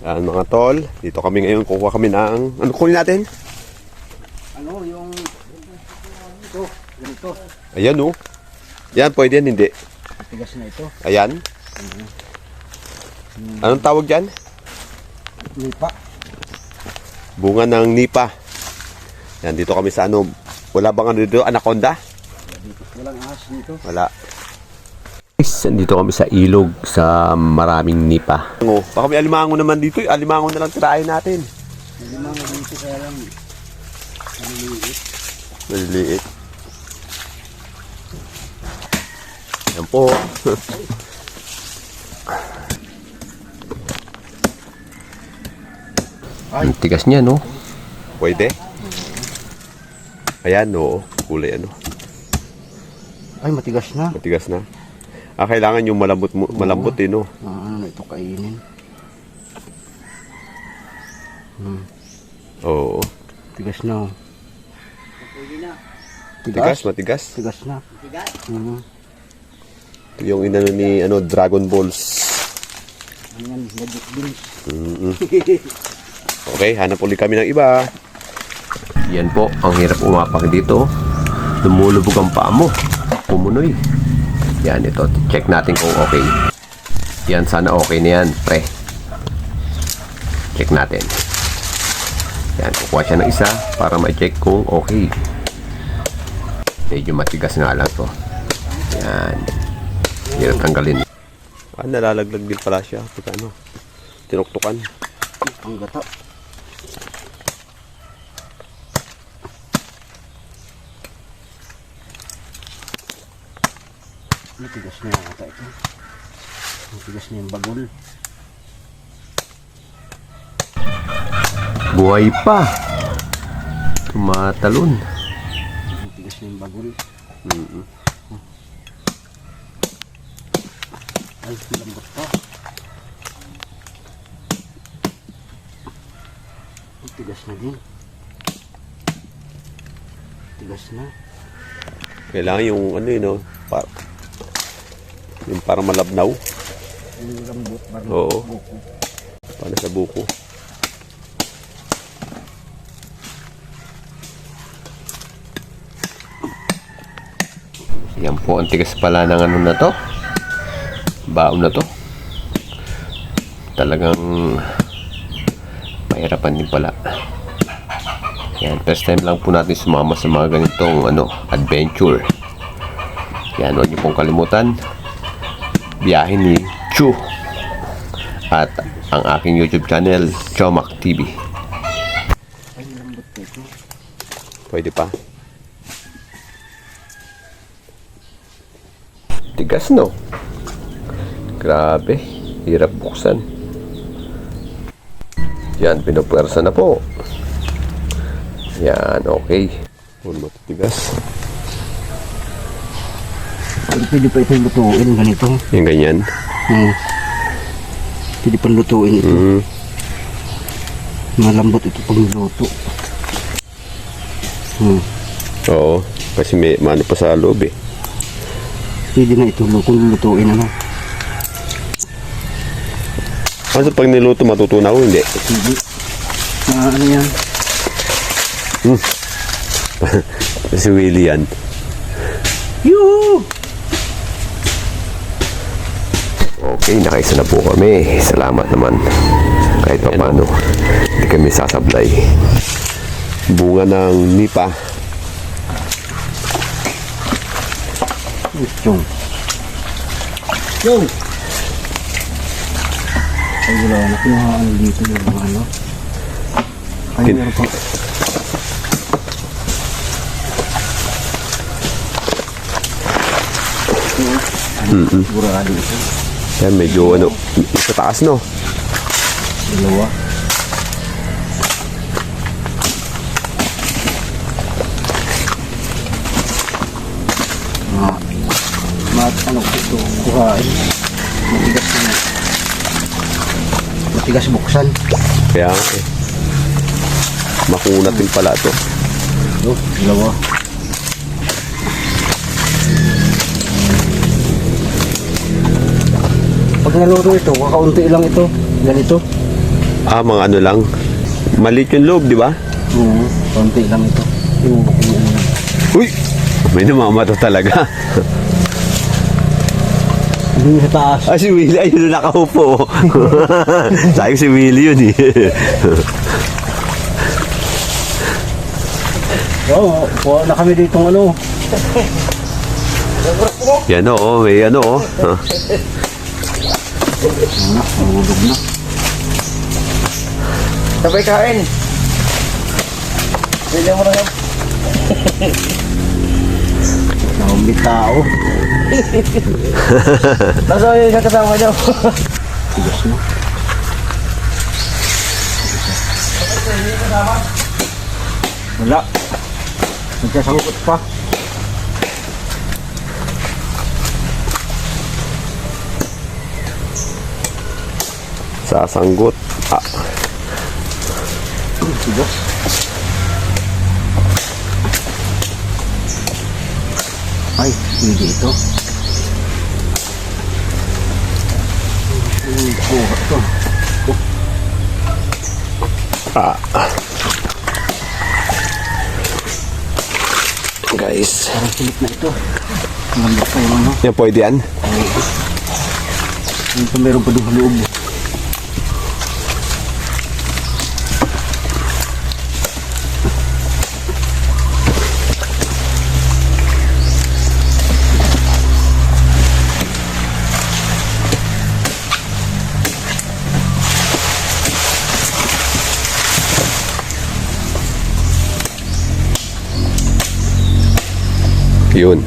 Yan mga tol, dito kami ngayon kukuha kami ng ano kunin natin? Ano yung ito, ganito. Ayan oh. Yan pwede yan hindi. Tigas na ito. Ayan. Anong tawag dyan? Lipa. Bunga ng nipa. Yan dito kami sa ano. Wala bang ano dito? Anaconda? Dito. Walang ahas dito. Wala. Dito kami sa ilog sa maraming nipa. Oh, baka may alimango naman dito. eh. Alimango na lang tirahin natin. Mga dito kaya lang maliliit. Maliliit. Yan po. Ang tigas niya, no? Pwede. Ayan, oo. Kulay ano. Ay, matigas na. Matigas na. Ah, kailangan yung malambot, mo- malambot eh, no? Ah, ano na ito kainin? Oo. Tigas na. oh. Matigas, matigas. Tigas na. Mhm. Yung inano ni ano, Dragon Balls. Ano yan? Magic beans. Okay, hanap ulit kami ng iba. Yan po, ang hirap umapak dito. Lumulubog ang paa mo. Pumunoy. Yan, ito. Check natin kung okay. Yan, sana okay na yan, pre. Check natin. Yan, kukuha siya ng isa para ma-check kung okay. Medyo matigas nga lang to. Yan. Hirap tanggalin. Ah, nalalaglag din pala siya. Pagka ano, tinuktukan. Ang gata. Matigas na yata ito. Matigas na yung bagol. Buhay pa. Tumatalon. Matigas na yung bagol. Ay, lambot pa. Matigas na din. Tigas na. Kailangan yung ano yun, no? Para, yung para malabnaw. Parang Oo. Para sa buko. Yan po, ang tigas pala ng ano na to. Baon na to. Talagang mahirapan din pala. Yan, first time lang po natin sumama sa mga ganitong ano, adventure. Yan, huwag niyo pong kalimutan. Biyahe ni Chu. At ang aking YouTube channel, Chomac TV. Pwede pa. Tigas no? Grabe. Hirap buksan. Yan, pinupwersa na po. Yan, okay. Huwag matitigas. Pwede, pa itong lutuin ganito. Yung ganyan. Hmm. Pwede pang lutuin ito. Mm. Malambot ito pang luto. Hmm. Oo. Kasi may mano pa sa loob eh. Pwede na ito kung lulutuin ano. Kasi pag niluto matutunaw, hindi. Pwede. Ah, ano yan? Si Willie yan. Yoo! Okay, nakaisa na po kami. Salamat naman. Kahit pa paano, hindi kami sasablay. Bunga ng nipa. Yung. Yung! Ay, wala na. Kinuhaan dito yung mga ano. Ay, meron pa. Sigurado ito. Yan, medyo ano, sa taas no. Dalawa. Ma, ma, ano ko ito, kuhain. Matigas na. Matigas buksan. Kaya eh, makunat din pala to. Ito, dalawa. Pag naluto ito, kakaunti lang ito. Ganito. Ah, mga ano lang. Maliit yung loob, di ba? Oo, konti lang ito. Yung ano lang. Uy! May namamato talaga. Hindi sa taas. ah, si Willie, ayun na nakaupo. Ko si Willie yun eh. Oo, oh, na kami dito ano. Yan o, oh, may ano o. Oh. Anak, nahulog na. Sabay kain. Bili mo na yan. Nahumbi tao. Nasa yung isang kasama niyo. Tigas na. Wala. Nagkasangkot pa. Sasanggot. Ah. Ay, hindi ito. Ito. guys. Parang silip na ito. Ang lambot pa yung ano. Yan pwede yan. Ito meron pa doon loob. Yun.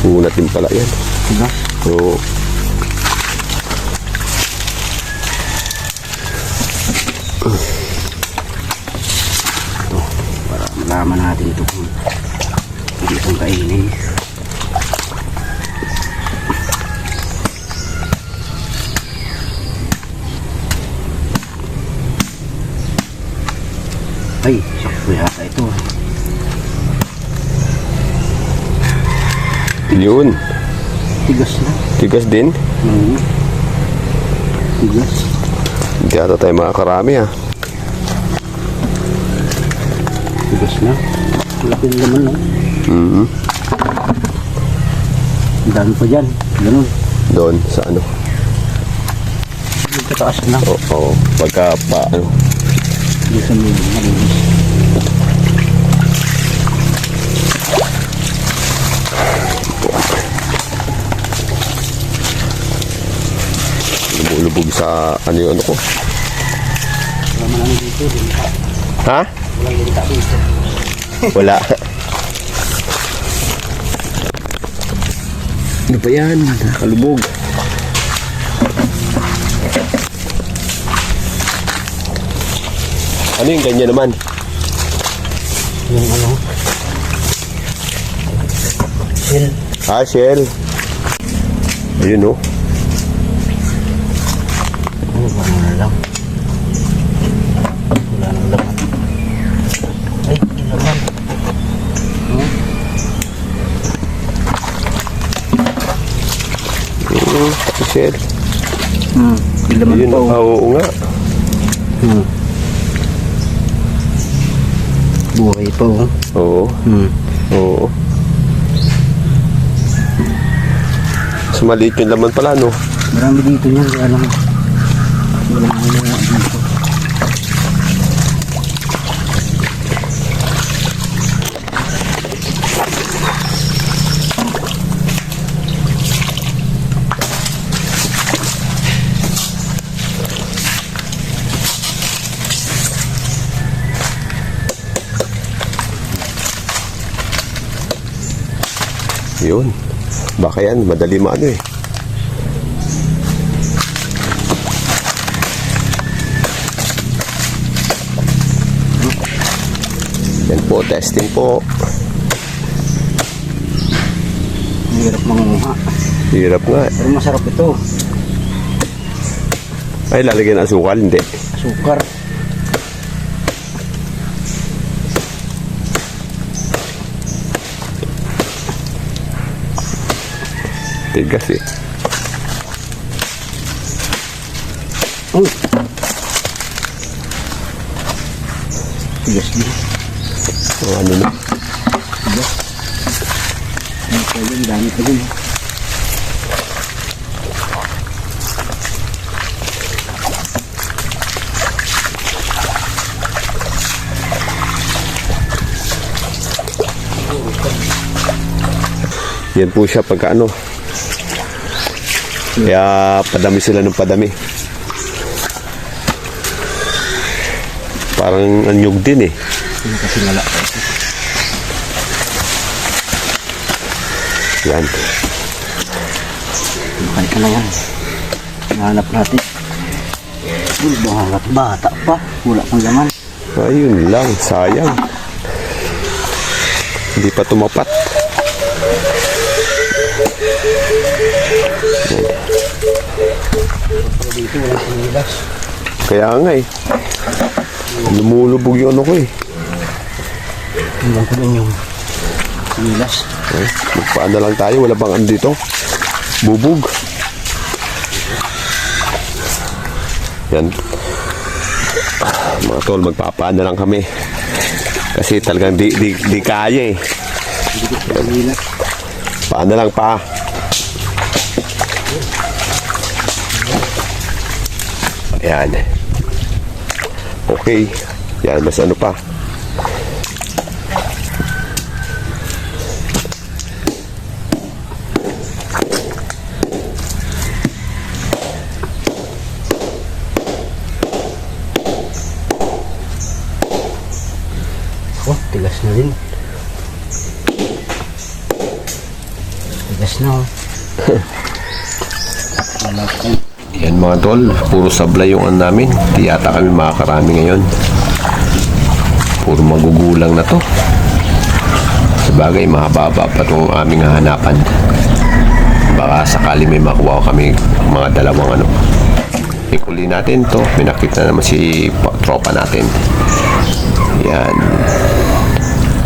Kunat din pala yan. Diba? Oo. Para malaman natin ito kung hindi itong kainin. Ay, sakto yata ito. Yun. Tigas na. Tigas din. Oo. Tigas. Hindi ata tayo makakarami ah. Tigas na. Malaki na naman, no? Mhm. Ang dami pa dyan. Ganun. Doon sa ano. Yung kataas na. Oo. oo. Pagka pa ano. Yung sa may malinis. Lumulubog sa ano yung ano ko. Wala. Ha? Dinta dito. Wala. Ano ba yan? Nakakalubog. Ano yung ganyan naman? Yung ano. Sil. Ah, shell. Ayun oh ba na lang? Wala nang laman. Ay, yung laman. Mm, shell. Hmm. Laman Ayun, pa. ah, oh. oo nga. Hmm. Buhay pa oh. Oo. Hmm. Oo. Mas maliit yung laman pala, no? Marami dito niyan. Kaya lang. Wala nang wala dito. Yun. Baka yan, madali maano eh. Yan po, testing po. Hirap mangunguha. Hirap nga. eh. Pero masarap ito. Ay, lalagyan ng asukal, hindi. Sukar. Tigas eh. Uy! Tigas din. O, ano na? Ano pa yun? Dami pa din. Yan po siya pagka ano. Kaya padami sila ng padami. Parang anyog din eh. Kasi ito. Yan. Kahit na yan. Nahanap natin. Uy, bangat bata pa. Wala pang laman. Ayun lang, sayang. Hindi pa tumapat. Dito wala nilas. Kaya nga eh. Lumulubog yung ano ko eh. Tingnan ko din yung nilas. Ay, magpaano lang tayo, wala bang ano dito? Bubog. Yan. Mga tol, magpapaano lang kami. Kasi talagang di, di, di kaya eh. Ang nilas. Paano lang pa? Ayan. Okay. Yan, mas ano pa. Oh, tigas na din. Tigas na oh. Yan mga tol, puro sablay yung ano namin. Di yata kami makakarami ngayon. Puro magugulang na to. Sabagay, mahaba-haba pa itong aming hahanapan. Baka sakali may makuha kami mga dalawang ano. Ikuli natin to. Pinakit na naman si pa- tropa natin. Yan.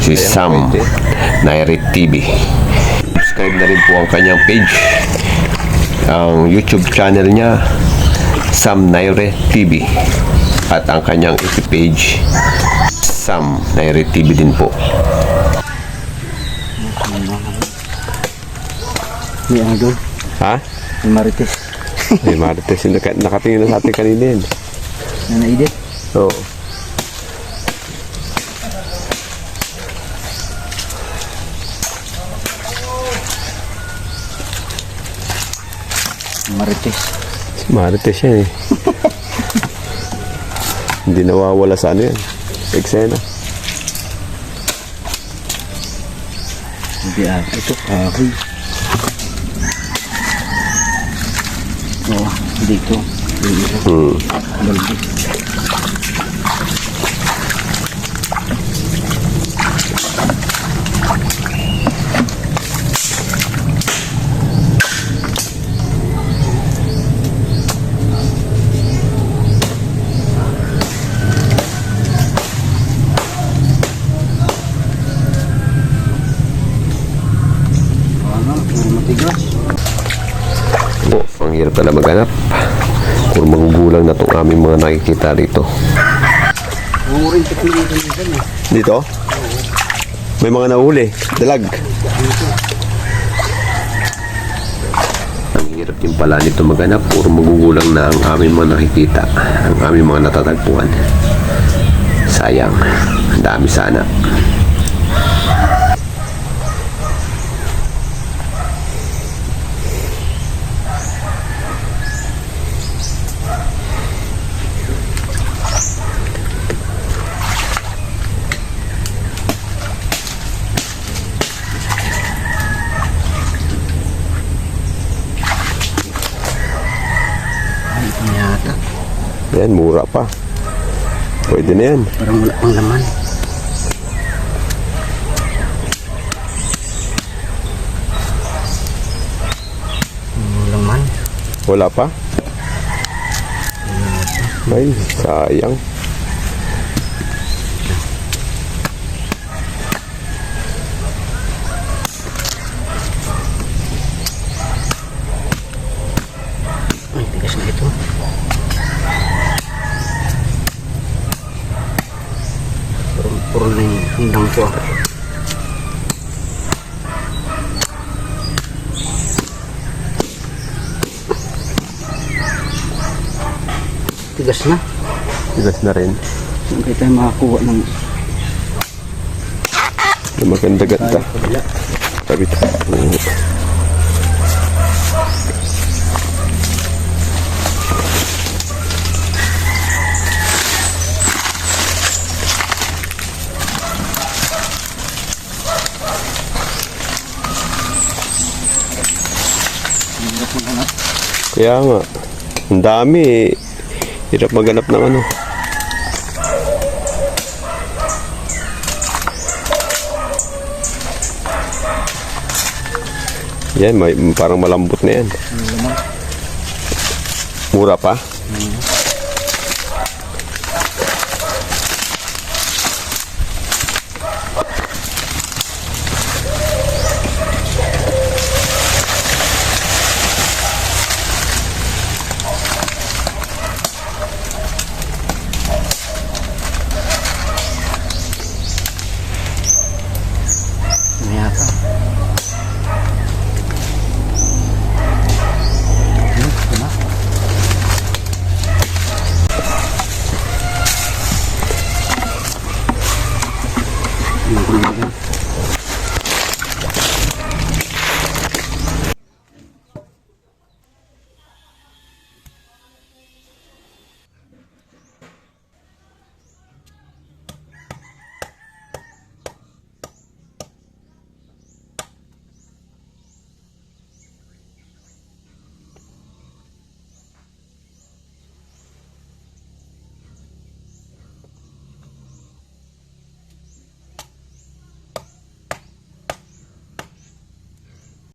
Si Sam Nairit TV. Subscribe na rin po ang kanyang page ang YouTube channel niya Sam Naire TV at ang kanyang FB page Sam Naire TV din po May ano doon. Ha? May marites. Ay, Marites, nakatingin na sa atin kanina yan. Na naidit. Oo. Marites. Si Marites yan eh. Hindi nawawala sa ano yan. Sa eksena. Hindi ah. Ito kahoy. Oo. Dito. Dito. Hmm. Balde. Nakikita rito dito? May mga nahuli. Dalag. ang hirap din pala nito maghanap puro magugulang na ang aming mga nakikita ang aming mga natatagpuan sayang ang dami sana yata. Yan, mura pa. Pwede na yan. Parang wala pang laman. Laman. Wala pa? Ay, sayang. Ay, na ito. Puro na yung ko. ah. Tigas na. Tigas na rin. Hindi tayo makakuha ng Maganda ganda. Sabi Kaya nga. Ang dami eh. Hirap maghanap ng ano. Yan, may, parang malambot na yan. Mura pa?